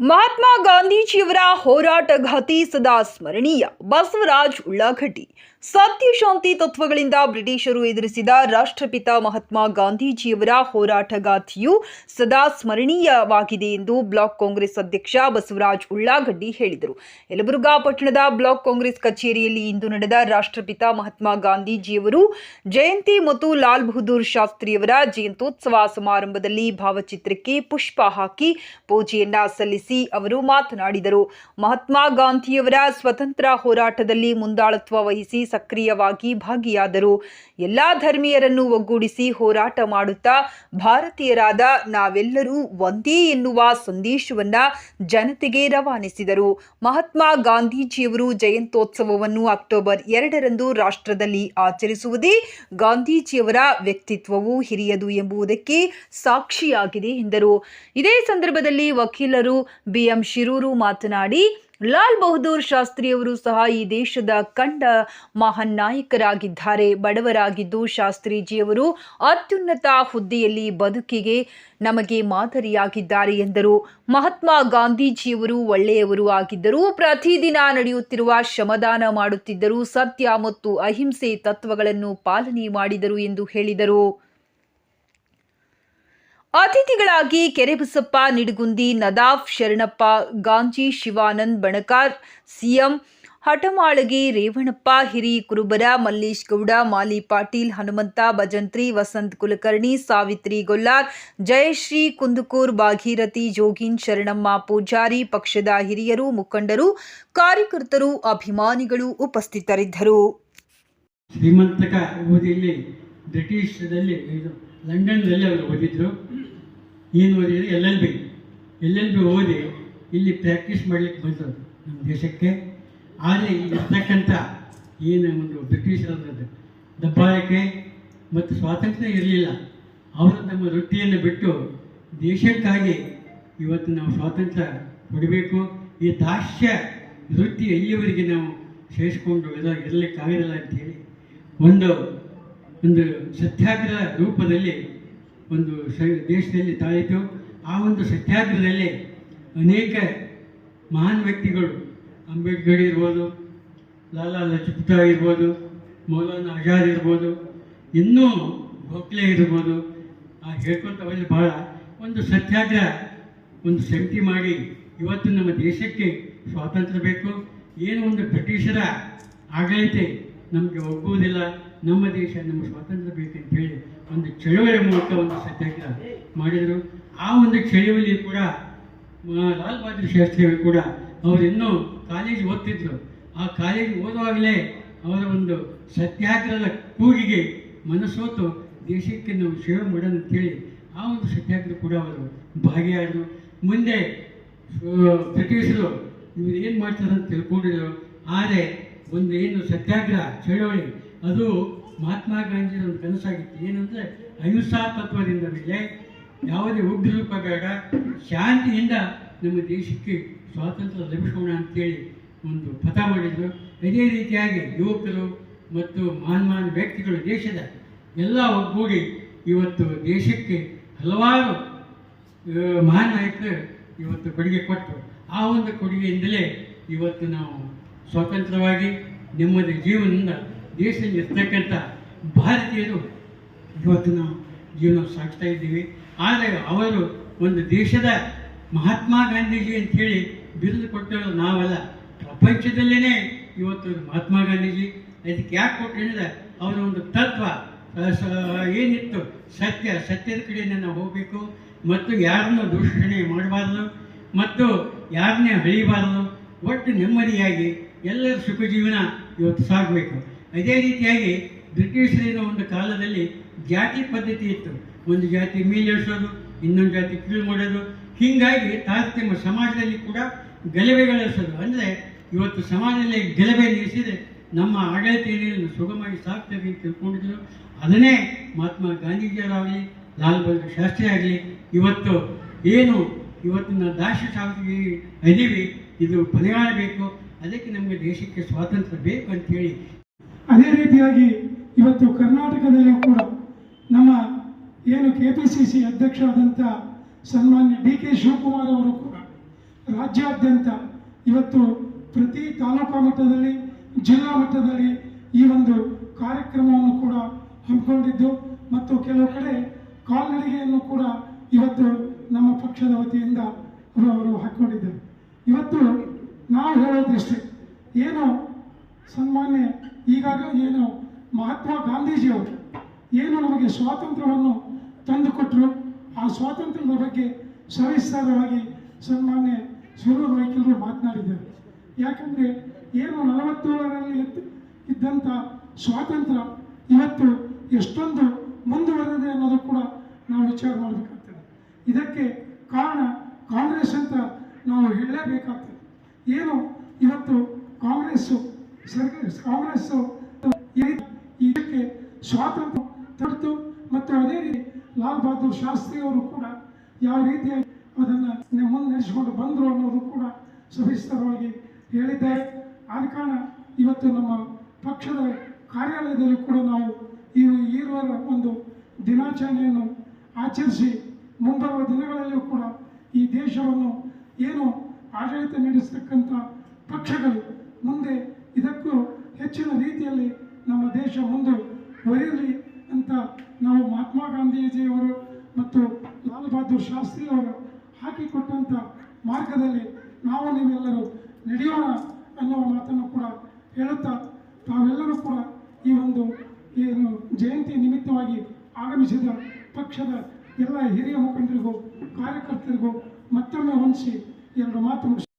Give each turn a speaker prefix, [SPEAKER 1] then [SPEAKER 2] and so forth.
[SPEAKER 1] ಮಹಾತ್ಮ ಗಾಂಧೀಜಿಯವರ ಹೋರಾಟಗಾತಿ ಸದಾ ಸ್ಮರಣೀಯ ಬಸವರಾಜ್ ಉಳ್ಳಾಗಡ್ಡಿ ಸತ್ಯ ಶಾಂತಿ ತತ್ವಗಳಿಂದ ಬ್ರಿಟಿಷರು ಎದುರಿಸಿದ ರಾಷ್ಟ್ರಪಿತ ಮಹಾತ್ಮ ಗಾಂಧೀಜಿಯವರ ಹೋರಾಟಗಾಥೆಯು ಸದಾ ಸ್ಮರಣೀಯವಾಗಿದೆ ಎಂದು ಬ್ಲಾಕ್ ಕಾಂಗ್ರೆಸ್ ಅಧ್ಯಕ್ಷ ಬಸವರಾಜ್ ಉಳ್ಳಾಗಡ್ಡಿ ಹೇಳಿದರು. ಯಲಬುರ್ಗಾ ಪಟ್ಟಣದ ಬ್ಲಾಕ್ ಕಾಂಗ್ರೆಸ್ ಕಚೇರಿಯಲ್ಲಿ ಇಂದು ನಡೆದ ರಾಷ್ಟ್ರಪಿತ ಮಹಾತ್ಮ ಗಾಂಧೀಜಿಯವರು ಜಯಂತಿ ಮತ್ತು ಲಾಲ್ ಬಹದ್ದೂರ್ ಶಾಸ್ತ್ರಿಯವರ ಜಯಂತ್ಯೋತ್ಸವ ಸಮಾರಂಭದಲ್ಲಿ ಭಾವಚಿತ್ರಕ್ಕೆ ಪುಷ್ಪ ಹಾಕಿ ಪೂಜೆಯನ್ನ ಸಲ್ಲಿಸಿ ಅವರು ಮಾತನಾಡಿದರು. ಮಹಾತ್ಮ ಗಾಂಧಿಯವರ ಸ್ವತಂತ್ರ ಹೋರಾಟದಲ್ಲಿ ಮುಂದಾಳತ್ವ ವಹಿಸಿ ಸಕ್ರಿಯವಾಗಿ ಭಾಗಿಯಾದರು. ಎಲ್ಲ ಧರ್ಮೀಯರನ್ನು ಒಗ್ಗೂಡಿಸಿ ಹೋರಾಟ ಮಾಡುತ್ತಾ ಭಾರತೀಯರಾದ ನಾವೆಲ್ಲರೂ ಒಂದೇ ಎನ್ನುವ ಸಂದೇಶವನ್ನ ಜನತೆಗೆ ರವಾನಿಸಿದರು. ಮಹಾತ್ಮ ಗಾಂಧೀಜಿಯವರು ಜಯಂತೋತ್ಸವವನ್ನು ಅಕ್ಟೋಬರ್ ಎರಡರಂದು ರಾಷ್ಟ್ರದಲ್ಲಿ ಆಚರಿಸುವುದೇ ಗಾಂಧೀಜಿಯವರ ವ್ಯಕ್ತಿತ್ವವು ಹಿರಿಯದು ಎಂಬುದಕ್ಕೆ ಸಾಕ್ಷಿಯಾಗಿದೆ ಎಂದರು. ಇದೇ ಸಂದರ್ಭದಲ್ಲಿ ವಕೀಲರು ಬಿಎಂ ಶಿರೂರು ಮಾತನಾಡಿ ಲಾಲ್ ಬಹದ್ದೂರ್ ಶಾಸ್ತ್ರಿಯವರು ಸಹ ಈ ದೇಶದ ಕಂಡ ಮಹಾನ್ ನಾಯಕರಾಗಿದ್ದಾರೆ. ಬಡವರಾಗಿದ್ದು ಶಾಸ್ತ್ರೀಜಿಯವರು ಅತ್ಯುನ್ನತ ಹುದ್ದೆಯಲ್ಲಿ ಬದುಕಿಗೆ ನಮಗೆ ಮಾದರಿಯಾಗಿದ್ದಾರೆ ಎಂದರು. ಮಹಾತ್ಮ ಗಾಂಧೀಜಿಯವರು ಒಳ್ಳೆಯವರು ಆಗಿದ್ದರು ಪ್ರತಿದಿನ ನಡೆಯುತ್ತಿರುವ ಶ್ರಮದಾನ ಮಾಡುತ್ತಿದ್ದರು ಸತ್ಯ ಮತ್ತು ಅಹಿಂಸೆ ತತ್ವಗಳನ್ನು ಪಾಲನೆ ಮಾಡಿದರು ಎಂದು ಹೇಳಿದರು. ಅತಿಥಿಗಳಾಗಿ ಕೆರೆಬಸಪ್ಪ, ನಿಡಗುಂದಿ, ನದಾಫ್, ಶರಣಪ್ಪ, ಗಾಂಜಿ, ಶಿವಾನಂದ್ ಬಣಕಾರ್, ಸಿಎಂ ಹಠಮಾಳಗಿ ರೇವಣಪ್ಪ, ಹಿರಿ ಕುರುಬರ, ಮಲ್ಲೇಶ್ ಗೌಡ, ಮಾಲಿ ಪಾಟೀಲ್, ಹನುಮಂತ, ಭಜಂತ್ರಿ, ವಸಂತ್ ಕುಲಕರ್ಣಿ, ಸಾವಿತ್ರಿ ಗೊಲ್ಲಾರ್, ಜಯಶ್ರೀ, ಕುಂದಕೂರ್, ಭಾಗೀರಥಿ, ಜೋಗಿನ್, ಶರಣಮ್ಮ ಪೂಜಾರಿ, ಪಕ್ಷದ ಹಿರಿಯರು, ಮುಖಂಡರು, ಕಾರ್ಯಕರ್ತರು, ಅಭಿಮಾನಿಗಳು ಉಪಸ್ಥಿತರಿದ್ದರು.
[SPEAKER 2] ಬ್ರಿಟಿಷದಲ್ಲಿ ಇದು ಲಂಡನ್ನಲ್ಲಿ ಅವರು ಓದಿದ್ರು. ಏನು ಓದಿದ್ರು? L L B. L L B ಓದಿ ಇಲ್ಲಿ ಪ್ರಾಕ್ಟೀಸ್ ಮಾಡಲಿಕ್ಕೆ ಬಂದರು ನಮ್ಮ ದೇಶಕ್ಕೆ. ಆದರೆ ಇರ್ತಕ್ಕಂಥ ಏನು ಒಂದು ಬ್ರಿಟಿಷರ ದಬ್ಬಾಳಿಕೆ ಮತ್ತು ಸ್ವಾತಂತ್ರ್ಯ ಇರಲಿಲ್ಲ. ಅವರು ತಮ್ಮ ವೃತ್ತಿಯನ್ನು ಬಿಟ್ಟು ದೇಶಕ್ಕಾಗಿ ಇವತ್ತು ನಾವು ಸ್ವಾತಂತ್ರ್ಯ ಕೊಡಬೇಕು ಈ ದಾಸ್ಯ ವೃತ್ತಿ ಎಲ್ಲಿವರೆಗೆ ನಾವು ಸೇರಿಸ್ಕೊಂಡು ಎಲ್ಲ ಇರಲಿಕ್ಕಾಗಿರಲ್ಲ ಅಂತೇಳಿ ಒಂದು ಒಂದು ಸತ್ಯಾಗ್ರಹ ರೂಪದಲ್ಲಿ ಒಂದು ಸ ದೇಶದಲ್ಲಿ ತಾಳಿತು. ಆ ಒಂದು ಸತ್ಯಾಗ್ರಹದಲ್ಲಿ ಅನೇಕ ಮಹಾನ್ ವ್ಯಕ್ತಿಗಳು ಅಂಬೇಡ್ಕರ್ ಇರ್ಬೋದು, ಲಾಲಾ ಲಜಪತ್ ಇರ್ಬೋದು, ಮೌಲಾನ ಆಜಾದ್ ಇರ್ಬೋದು, ಇನ್ನೂ ಗೋಖಲೆ ಇರ್ಬೋದು. ಆ ಹೇಳ್ಕೊಂತ ಹೋದ್ರೆ ಭಾಳ ಒಂದು ಸತ್ಯಾಗ್ರಹ ಒಂದು ಸಮಿತಿ ಮಾಡಿ ಇವತ್ತು ನಮ್ಮ ದೇಶಕ್ಕೆ ಸ್ವಾತಂತ್ರ್ಯ ಬೇಕು. ಏನು ಒಂದು ಬ್ರಿಟಿಷರ ಆಡಳಿತ ನಮಗೆ ಒಗ್ಗುವುದಿಲ್ಲ. ನಮ್ಮ ದೇಶ, ನಮ್ಮ ಸ್ವಾತಂತ್ರ್ಯ ಬೇಕಂತ ಹೇಳಿ ಒಂದು ಚಳುವಳಿ ಮೂಲಕ ಒಂದು ಸತ್ಯಾಗ್ರಹ ಮಾಡಿದರು. ಆ ಒಂದು ಚಳುವಳಿ ಕೂಡ ಲಾಲ್ ಬಹದ್ದೂರ್ ಶಾಸ್ತ್ರಿಗಳು ಕೂಡ ಅವರು ಇನ್ನೂ ಕಾಲೇಜ್ ಓದ್ತಿದ್ರು. ಆ ಕಾಲೇಜ್ ಓದುವಾಗಲೇ ಅವರ ಒಂದು ಸತ್ಯಾಗ್ರಹದ ಕೂಗಿಗೆ ಮನಸ್ಸೋತು ದೇಶಕ್ಕೆ ನಾವು ಸೇವೆ ಮಾಡೋಣ ಅಂತೇಳಿ ಆ ಒಂದು ಸತ್ಯಾಗ್ರಹ ಕೂಡ ಅವರು ಭಾಗಿಯಾದರು. ಮುಂದೆ ಬ್ರಿಟಿಷರು ಇವರು ಏನು ಮಾಡ್ತಾರೆ ಅಂತ ತಿಳ್ಕೊಂಡಿದ್ರು. ಆದರೆ ಒಂದು ಏನು ಸತ್ಯಾಗ್ರಹ, ಚಳವಳಿ, ಅದು ಮಹಾತ್ಮ ಗಾಂಧಿ ಒಂದು ಕನಸಾಗಿತ್ತು. ಏನಂದರೆ ಅಹಿಂಸಾ ತತ್ವದಿಂದ ಮೇಲೆ ಯಾವುದೇ ಉಗ್ರ ರೂಪ ಬೇಡ ಶಾಂತಿಯಿಂದ ನಮ್ಮ ದೇಶಕ್ಕೆ ಸ್ವಾತಂತ್ರ್ಯ ಲಭಿಸೋಣ ಅಂತೇಳಿ ಒಂದು ಪಥ ಮಾಡಿದರು. ಅದೇ ರೀತಿಯಾಗಿ ಯುವಕರು ಮತ್ತು ಮಹಾನ್ ವ್ಯಕ್ತಿಗಳು ದೇಶದ ಎಲ್ಲ ಒಗ್ಗೂಡಿ ಇವತ್ತು ದೇಶಕ್ಕೆ ಹಲವಾರು ಮಹಾನ್ ನಾಯಕರು ಇವತ್ತು ಕೊಡುಗೆ ಕೊಟ್ಟರು. ಆ ಒಂದು ಕೊಡುಗೆಯಿಂದಲೇ ಇವತ್ತು ನಾವು ಸ್ವತಂತ್ರವಾಗಿ ನೆಮ್ಮದಿ ಜೀವನದಿಂದ ದೇಶದಲ್ಲಿ ಇರ್ತಕ್ಕಂಥ ಭಾರತೀಯರು ಇವತ್ತು ನಾವು ಜೀವನ ಸಾಗಿಸ್ತಾ ಇದ್ದೀವಿ. ಆದರೆ ಅವರು ಒಂದು ದೇಶದ ಮಹಾತ್ಮ ಗಾಂಧೀಜಿ ಅಂಥೇಳಿ ಬಿರುದು ಕೊಟ್ಟರು ನಾವಲ್ಲ. ಪ್ರಪಂಚದಲ್ಲೇ ಇವತ್ತು ಮಹಾತ್ಮ ಗಾಂಧೀಜಿ. ಅದಕ್ಕೆ ಯಾಕೆ ಕೊಟ್ಟರು ಅವರ ಒಂದು ತತ್ವ ಏನಿತ್ತು? ಸತ್ಯ, ಸತ್ಯದ ಕಡೆಯಿಂದ ನಾವು ಹೋಗಬೇಕು. ಮತ್ತು ಯಾರನ್ನು ದೂಷಣೆ ಮಾಡಬಾರ್ದು. ಮತ್ತು ಯಾರನ್ನೇ ಹಳಿಬಾರದು ಒಟ್ಟು ನೆಮ್ಮದಿಯಾಗಿ ಎಲ್ಲರ ಸುಖ ಜೀವನ ಇವತ್ತು ಸಾಗಬೇಕು. ಅದೇ ರೀತಿಯಾಗಿ ಬ್ರಿಟಿಷರಿನ ಒಂದು ಕಾಲದಲ್ಲಿ ಜಾತಿ ಪದ್ಧತಿ ಇತ್ತು. ಒಂದು ಜಾತಿ ಮೇಲೇಳಿಸೋದು ಇನ್ನೊಂದು ಜಾತಿ ಕೀಳು ಮಾಡೋದು. ಹೀಗಾಗಿ ತಾರತಮ್ಯ ಸಮಾಜದಲ್ಲಿ ಕೂಡ ಗಲಭೆಗಳಿಸೋದು ಅಂದರೆ ಇವತ್ತು ಸಮಾಜದಲ್ಲಿ ಗಲಭೆ ನಿಲ್ಲಿಸಿದರೆ ನಮ್ಮ ಆಡಳಿತ ಏನೇನು ಸುಗಮವಾಗಿ ಸಾಕ್ತೇವೆ ಅಂತ ತಿಳ್ಕೊಂಡಿದ್ರು. ಅದನ್ನೇ ಮಹಾತ್ಮ ಗಾಂಧೀಜಿಯವರಾಗಲಿ, ಲಾಲ್ ಬಹದ್ದೂರ್ ಶಾಸ್ತ್ರಿ ಆಗಲಿ, ಇವತ್ತು ಏನು ಇವತ್ತಿನ ದಾಸ್ಯ ಸಾಗಿ ಅದೀವಿ ಇದು ಕೊನೆಗಾಣಬೇಕು ಅದಕ್ಕೆ ನಮಗೆ ದೇಶಕ್ಕೆ ಸ್ವಾತಂತ್ರ್ಯ ಬೇಕು ಅಂತೇಳಿ
[SPEAKER 3] ಅದೇ ರೀತಿಯಾಗಿ ಇವತ್ತು ಕರ್ನಾಟಕದಲ್ಲೂ ಕೂಡ ನಮ್ಮ ಏನು ಕೆ ಪಿ ಸಿ ಸಿ ಅಧ್ಯಕ್ಷರಾದಂಥ ಸನ್ಮಾನ್ಯ ಡಿ ಕೆ ಶಿವಕುಮಾರ್ ಅವರು ಕೂಡ ರಾಜ್ಯಾದ್ಯಂತ ಇವತ್ತು ಪ್ರತಿ ತಾಲೂಕಾ ಮಟ್ಟದಲ್ಲಿ, ಜಿಲ್ಲಾ ಮಟ್ಟದಲ್ಲಿ ಈ ಒಂದು ಕಾರ್ಯಕ್ರಮವನ್ನು ಕೂಡ ಹಮ್ಮಿಕೊಂಡಿದ್ದು ಮತ್ತು ಕೆಲವು ಕಡೆ ಕಾಲ್ನಡಿಗೆಯನ್ನು ಕೂಡ ಇವತ್ತು ನಮ್ಮ ಪಕ್ಷದ ವತಿಯಿಂದ ಅವರು ಅವರು ಹಾಕ್ಕೊಂಡಿದ್ದಾರೆ. ಇವತ್ತು ನಾವು ಹೇಳೋದಿಷ್ಟೇ, ಏನು ಸನ್ಮಾನ್ಯ ಈಗಾಗ ಏನು ಮಹಾತ್ಮ ಗಾಂಧೀಜಿಯವರು ಏನು ನಮಗೆ ಸ್ವಾತಂತ್ರ್ಯವನ್ನು ತಂದುಕೊಟ್ಟರು ಆ ಸ್ವಾತಂತ್ರ್ಯದ ಬಗ್ಗೆ ಸವಿಸ್ತಾರವಾಗಿ ಸನ್ಮಾನ್ಯ ಸುರೂರು ವೈಕಲ್ರು ಮಾತನಾಡಿದ್ದಾರೆ. ಯಾಕಂದರೆ ಏನು ನಲವತ್ತೇಳರಲ್ಲಿ ಇದ್ದಂಥ ಸ್ವಾತಂತ್ರ್ಯ ಇವತ್ತು ಎಷ್ಟೊಂದು ಮುಂದುವರೆದಿದೆ ಅನ್ನೋದು ಕೂಡ ನಾವು ವಿಚಾರ ಮಾಡಬೇಕಾಗ್ತದೆ. ಇದಕ್ಕೆ ಕಾರಣ ಕಾಂಗ್ರೆಸ್ ಅಂತ ನಾವು ಹೇಳಲೇಬೇಕಾಗ್ತದೆ. ಏನು, ಇವತ್ತು ಕಾಂಗ್ರೆಸ್ಸು ಈ- ಇದಕ್ಕೆ ಸ್ವಾತಂತ್ರ್ಯ ತಡೆದು ಮತ್ತು ಅದೇ ರೀತಿ ಲಾಲ್ ಬಹದ್ದೂರ್ ಶಾಸ್ತ್ರಿ ಅವರು ಕೂಡ ಯಾವ ರೀತಿಯಾಗಿ ಅದನ್ನು ಮುಂದೆ ನಡೆಸಿಕೊಂಡು ಬಂದರು ಅನ್ನೋದು ಕೂಡ ಸವಿಸ್ತರವಾಗಿ ಹೇಳಿದ್ದಾರೆ. ಆದ ಕಾರಣ ಇವತ್ತು ನಮ್ಮ ಪಕ್ಷದ ಕಾರ್ಯಾಲಯದಲ್ಲಿ ಕೂಡ ನಾವು ಈ ಈರುವರ ಒಂದು ದಿನಾಚರಣೆಯನ್ನು ಆಚರಿಸಿ ಮುಂಬರುವ ದಿನಗಳಲ್ಲಿಯೂ ಕೂಡ ಈ ದೇಶವನ್ನು ಏನು ಆಡಳಿತ ನಡೆಸತಕ್ಕಂಥ ಪಕ್ಷಗಳು ಮುಂದೆ ಹೆಚ್ಚಿನ ರೀತಿಯಲ್ಲಿ ನಮ್ಮ ದೇಶ ಮುಂದುವರಿಯಲಿ ಅಂತ ನಾವು ಮಹಾತ್ಮ ಗಾಂಧೀಜಿಯವರು ಮತ್ತು ಲಾಲ್ ಬಹದ್ದೂರ್ ಶಾಸ್ತ್ರಿಯವರು ಹಾಕಿಕೊಟ್ಟಂಥ ಮಾರ್ಗದಲ್ಲಿ ನಾವು ನೀವೆಲ್ಲರೂ ನಡೆಯೋಣ ಅನ್ನುವ ಮಾತನ್ನು ಕೂಡ ಹೇಳುತ್ತಾ ತಾವೆಲ್ಲರೂ ಕೂಡ ಈ ಒಂದು ಏನು ಜಯಂತಿ ನಿಮಿತ್ತವಾಗಿ ಆಗಮಿಸಿದ ಪಕ್ಷದ ಎಲ್ಲ ಹಿರಿಯ ಮುಖಂಡರಿಗೂ ಕಾರ್ಯಕರ್ತರಿಗೂ ಮತ್ತೊಮ್ಮೆ ಹೊಂದಿಸಿ ಎರಡು ಮಾತು